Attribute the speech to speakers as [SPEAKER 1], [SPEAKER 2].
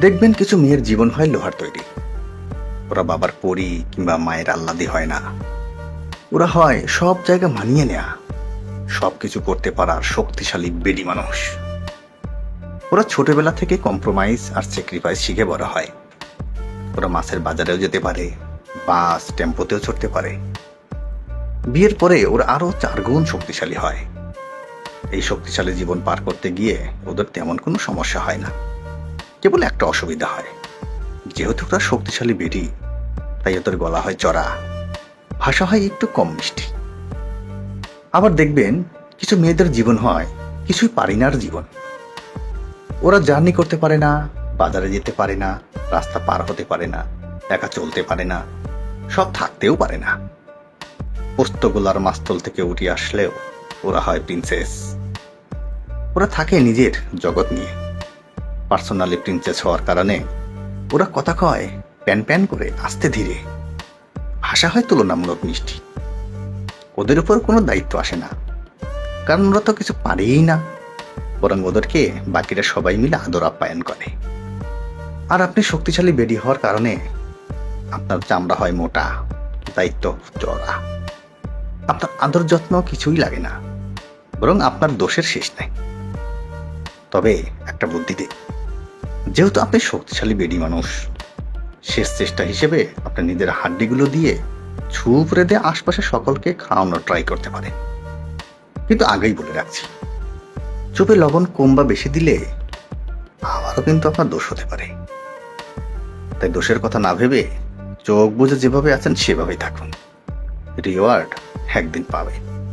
[SPEAKER 1] দেখবেন কিছু মেয়ের জীবন হয় লোহার তৈরি। ওরা বাবার পরি কিংবা মায়ের আল্লাদি হয় না। ওরা হয় সব জায়গা মানিয়ে নেয়া। সব কিছু করতে পারার শক্তিশালী বেডি মানুষ। ওরা ছোটবেলা থেকে কম্প্রোমাইজ আর স্যাক্রিফাইস শিখে বড় হয়। ওরা মাছের বাজারেও যেতে পারে, বাস, টেম্পোতেও চড়তে পারে। বিয়ের পরে ওরা আরও চার গুণ শক্তিশালী হয়। এই শক্তিশালী জীবন পার করতে গিয়ে ওদের তেমন কোনো সমস্যা হয় না। কেবল একটা অসুবিধা হয়। যেহেতু ওরা শক্তিশালী বেরি তাই ওদের গলা হয় চড়া। ভাষা হয় একটু কম মিষ্টি। আবার দেখবেন, কিছু মেয়েদের জীবন হয়, কিছুই পারি নার জীবন। ওরা জার্নি করতে পারে না, বাজারে যেতে পারে না, রাস্তা পার হতে পারে না, একা চলতে পারে না, সব থাকতেও পারে না। পোস্তগোলার মাস্তল থেকে উঠে আসলেও ওরা হয় প্রিন্সেস ওরা থাকে নিজের জগৎ নিয়ে। পার্সোনালি প্রিন্সেস হওয়ার কারণে ওরা কথা কয়, প্যান প্যান করে আস্তে ধীরে। ভাষা হয় তুলনামূলক মিষ্টি। ওদের উপর কোনো দায়িত্ব আসে না। কারণ ওরা তো কিছু পারেই না। বরং ওদেরকে বাকিরা সবাই মিলে আদর আপ্যায়ন করে। আর আপনি শক্তিশালী বেডি হওয়ার কারণে আপনার চামড়া হয় মোটা, দায়িত্ব চড়া আপনার আদর যত্ন কিছুই লাগে না। বরং আপনার দোষের শেষ নেই। তবে একটা বুদ্ধিতে যেহেতু আপনি শক্তিশালী বেডি মানুষ, শেষ চেষ্টা হিসেবে আপনার নিজের হাড্ডিগুলো দিয়ে ছুপড়ে দিয়ে আশপাশে সকলকে খাওয়ানোর ট্রাই করতে পারেন। কিন্তু আগেই বলে রাখছি, চুপে লবণ কম বা বেশি দিলে আবারও কিন্তু আপনার দোষ হতে পারে। তাই দোষের কথা না ভেবে চোখ বুঝে যেভাবে আছেন সেভাবেই থাকুন। রিওয়ার্ড একদিন পাবেন।